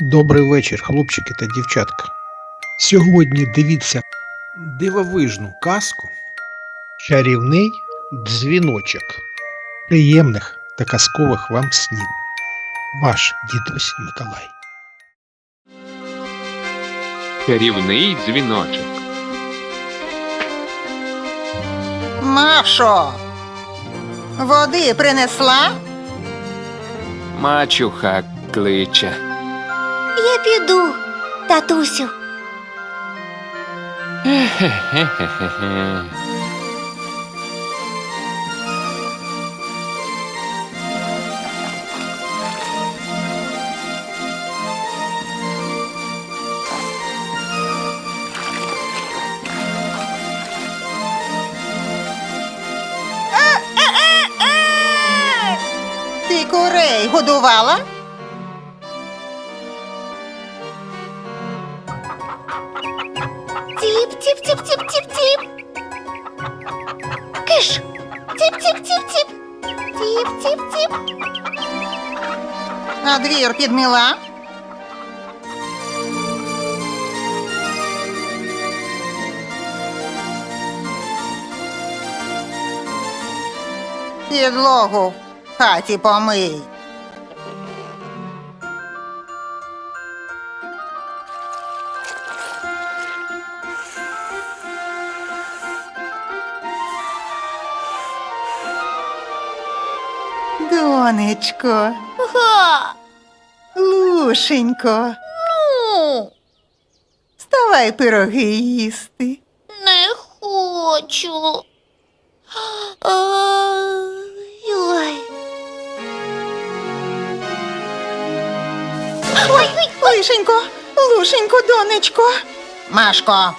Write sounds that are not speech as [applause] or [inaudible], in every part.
Добрий вечір, хлопчики та дівчатка. Сьогодні дивіться дивовижну казку Чарівний дзвіночок. Приємних та казкових вам снів. Ваш дідусь Миколай. Чарівний дзвіночок. Машо, води принесла? Мачуха кличе. Я піду, татусю. Ти курей годувала? Тіп, тіп. На двір підміла? Підлогу в хаті помий. Донечко, Га. лушенько, Ну, вставай пироги їсти. не хочу. Ой. Ой, ой, Лишенько, лушенько, донечко. Машко.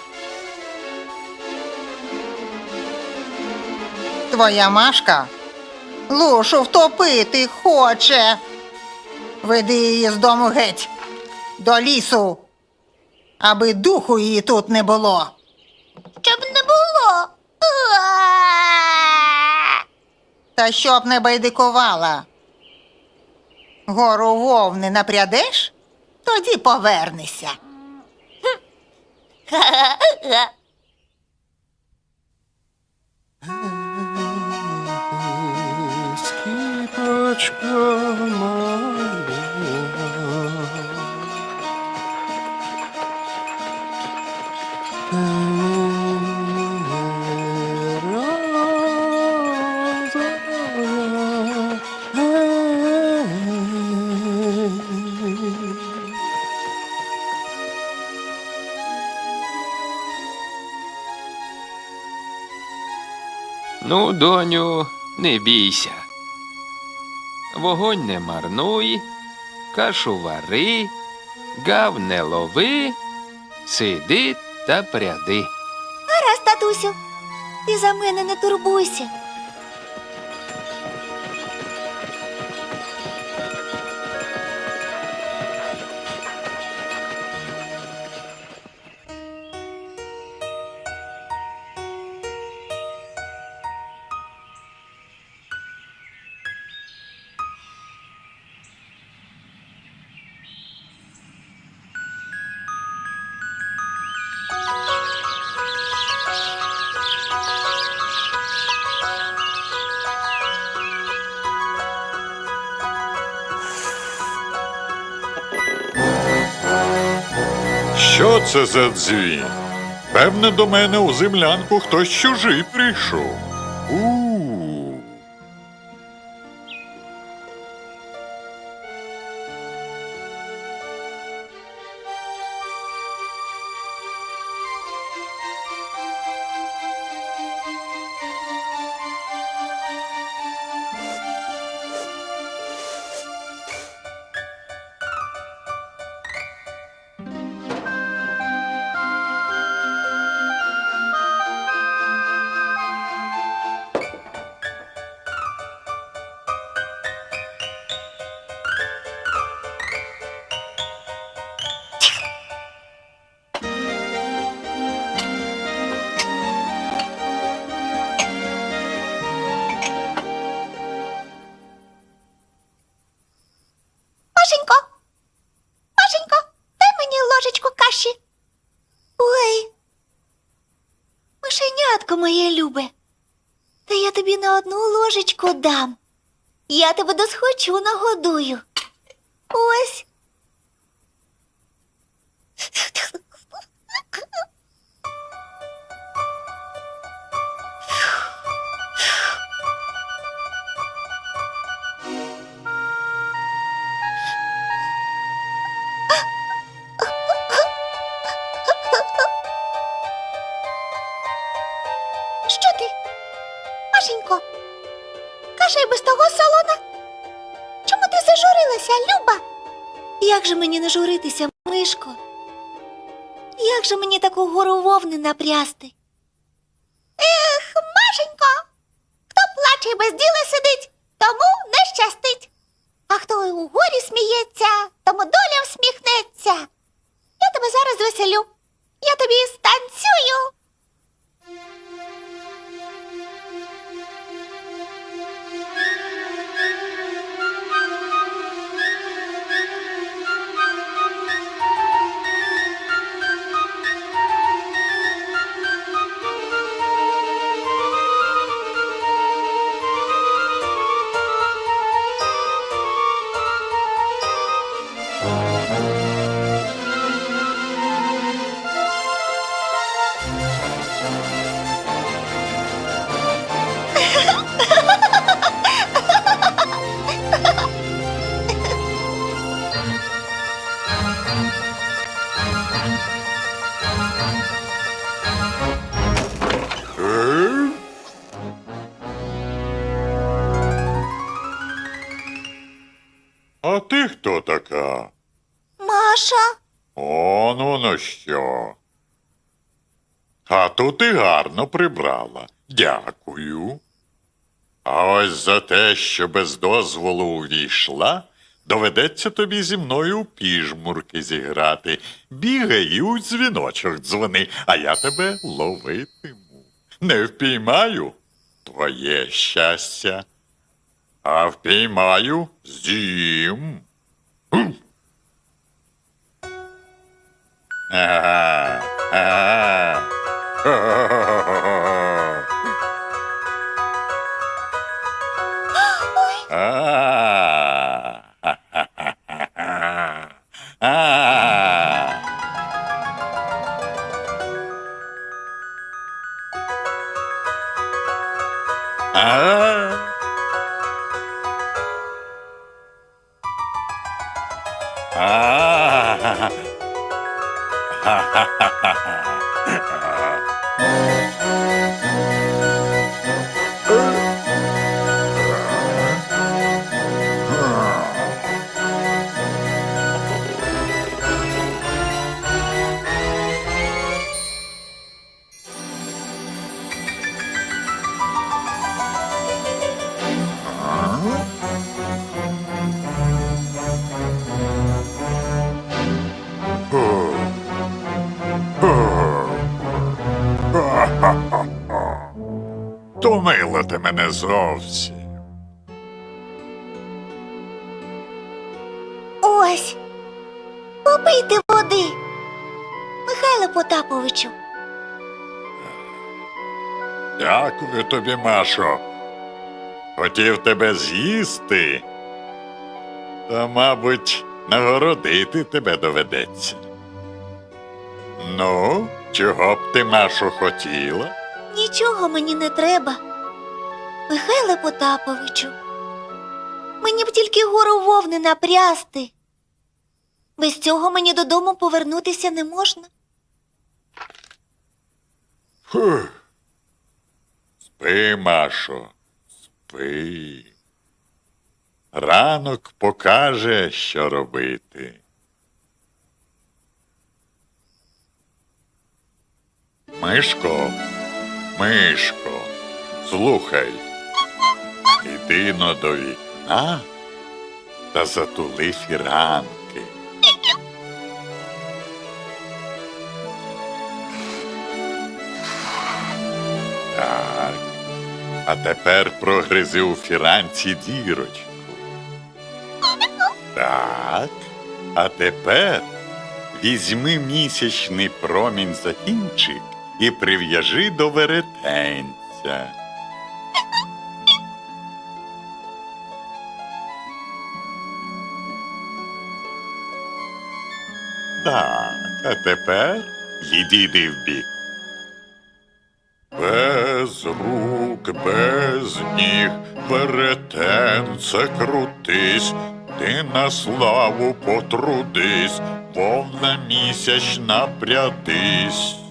Твоя Машка лушу втопити хоче. Веди її з дому геть, до лісу, аби духу її тут не було. щоб не було. Та щоб не байдикувала. Гору вовни напрядеш, тоді повернешся. Скіпочка Ну, доню, не бійся. Вогонь не марнуй, кашу вари, гав не лови, сиди та пряди. Гаразд, татусю. Ти за мене не турбуйся. Це за дзвін? Певне, до мене у землянку хтось чужий прийшов. У. дам. Я тебе досхочу нагодую. Же мені не журитися, Мишко? Як же мені таку гору вовни напрясти? Ех, Машенько, хто плаче без діла сидить, тому не щастить. А хто у горі сміється, тому доля всміхнеться. Я тебе зараз веселю. Я тобі станцюю. Ти гарно прибрала. Дякую. А ось за те, що без дозволу увійшла, доведеться тобі зі мною у піжмурки зіграти. Бігай і у дзвіночок дзвони, а я тебе ловитиму. Не впіймаю твоє щастя, а впіймаю з'їм. Ага, ага. [laughs] 아. Томила ти мене зовсім. Ось. Попийте води. Михайле Потаповичу. Дякую тобі, Машо. Хотів тебе з'їсти, та, мабуть, нагородити тебе доведеться. Ну, чого б ти, Машо, хотіла? Нічого мені не треба. Михайле Потаповичу. Мені б тільки гору вовни напрясти. Без цього мені додому повернутися не можна. Фух. Спи, Машо, спи. Ранок покаже, що робити. Мишко, Мишко, слухай. Іди но до вікна та затули фіранки. Так. А тепер прогризи у фіранці дірочку. Так. А тепер візьми місячний промінь за і прив'яжи до веретенця. Так, а тепер відійди вбік. Без рук, без ніг, перетенце крутись, ти на славу потрудись, повна місячна прядись.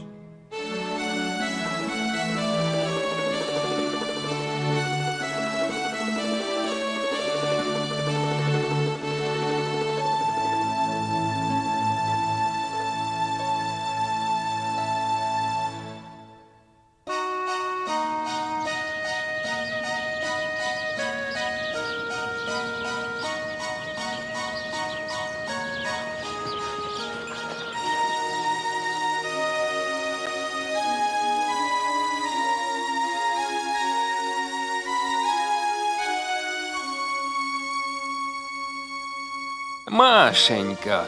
Машенько.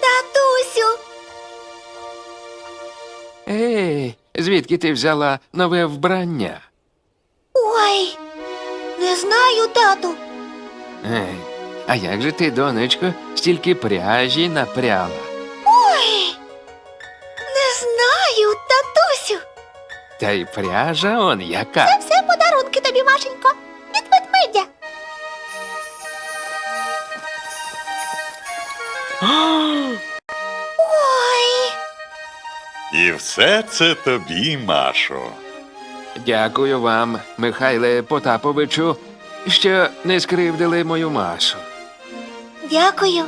Татусю, Ей, звідки ти взяла нове вбрання? ой, не знаю, тату. Ей, а як же ти, донечко, стільки пряжі напряла? Ой, не знаю, татусю. Та й пряжа он яка. Це все Ой, І все це тобі, Машо. Дякую вам, Михайле Потаповичу, що не скривдили мою Машу. дякую.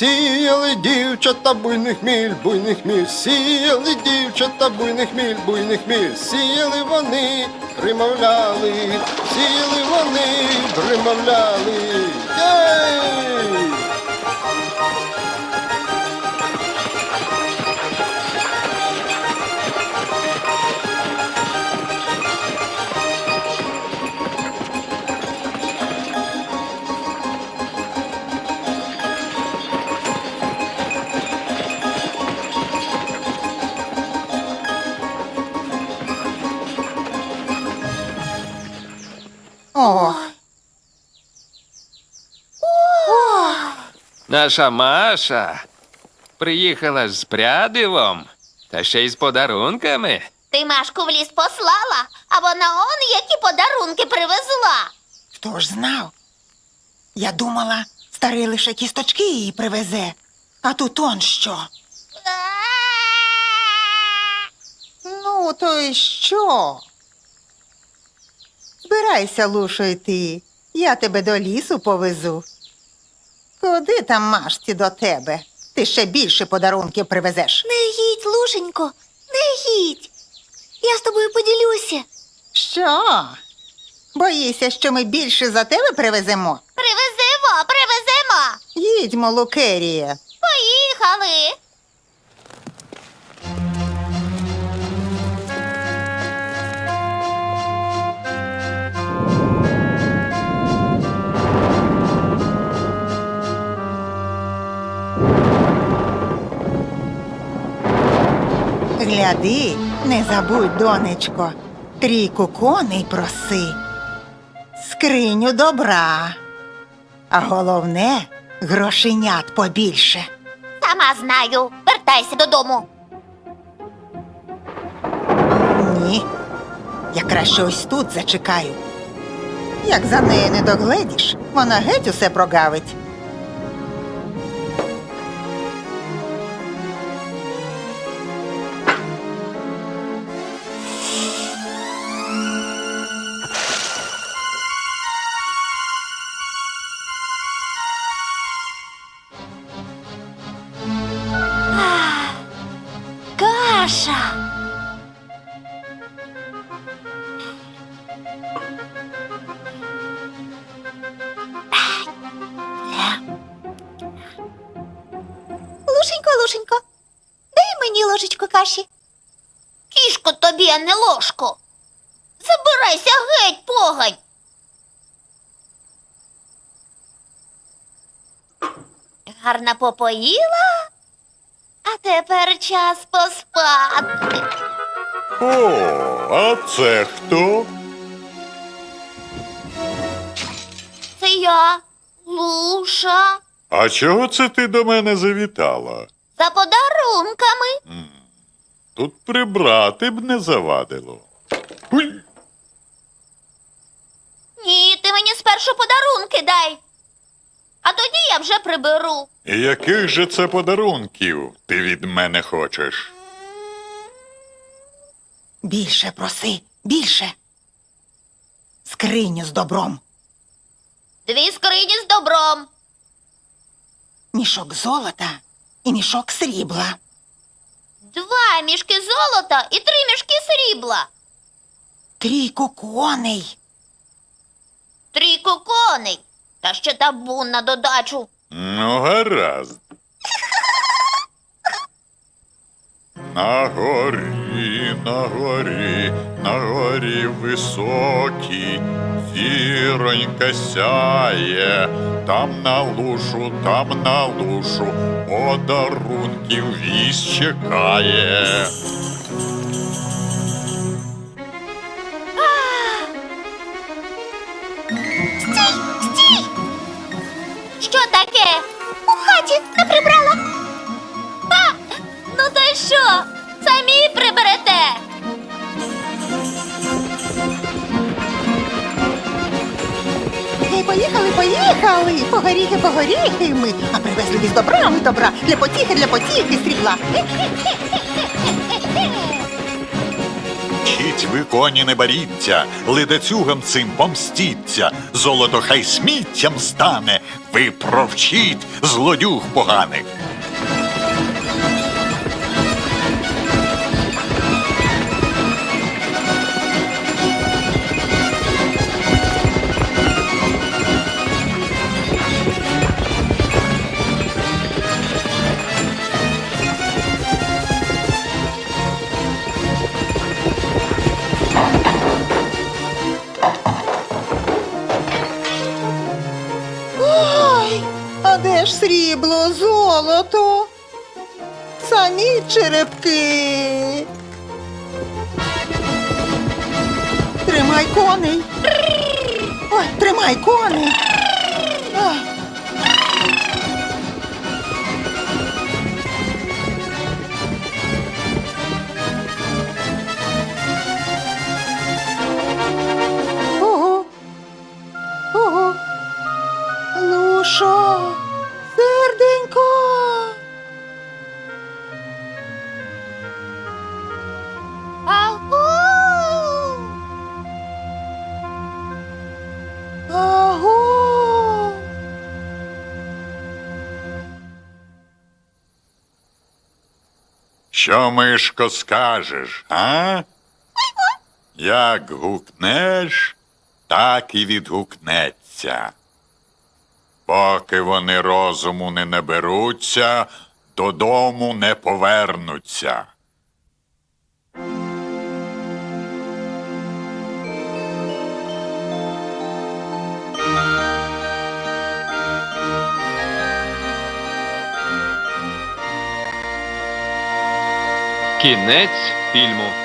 Сіяли дівчата буйних міль, буйних міль, сіяли дівчата буйних міль, буйних міль, сіяли вони, примовляли, сіяли вони, примовляли. Наша Маша приїхала з прядивом та ще й з подарунками. Ти Машку в ліс послала, а вона он які подарунки привезла. хто ж знав? Я думала, старий лише кісточки її привезе, а тут он що. Ну, то й що? Збирайся, Лушо, йти. Я тебе до лісу повезу. Куди там машці до тебе? Ти ще більше подарунків привезеш. Не їдь, Лушенько, не їдь. Я з тобою поділюся. Що? Боїшся, що ми більше за тебе привеземо? Привеземо, привеземо. Їдьмо, Лукерія. Поїхали. Гляди, не забудь, донечко, трійку коней проси, скриню добра, а головне грошенят побільше. Сама знаю. Вертайся додому. Ні. Я краще ось тут зачекаю. Як за нею не догледіш, вона геть усе прогавить. Лушенько, Лушенько, дай мені ложечку каші. Кішко тобі, а не ложку. Забирайся геть, погань. Гарно попоїла, а тепер час поспати. О, а це хто? Це я, Луша, А чого це ти до мене завітала? За подарунками. Тут прибрати б не завадило. Уй! Ні, ти мені спершу подарунки дай. А тоді я вже приберу. І яких же це подарунків ти від мене хочеш? Більше проси, більше. Скриню з добром, Дві скрині з добром. мішок золота і мішок срібла. Два мішки золота і три мішки срібла. Трійку коней. Трійку коней. Та ще табун на додачу. Ну, гаразд. На горі, на горі, на горі високій, зіронька сяє, там на лушу, там на лушу, подарунків вісь чекає. Стій, стій! Що таке? У хаті не прибрала. Ну то й що? Самі приберете. Гей, поїхали, поїхали. По горіхи, по ми. А привезли віз добра, ми добра. Для потіхи, для потіхи срібла. Вчіть ви коні не боріться, ледацюгам цим помстіться, золото хай сміттям стане, ви провчіть злодюг поганих. Черепки. Тримай коней. Ой, тримай коней. Що, мишко, скажеш, а? Як гукнеш, так і відгукнеться. Поки вони розуму не наберуться, додому не повернуться. Кінець фільму.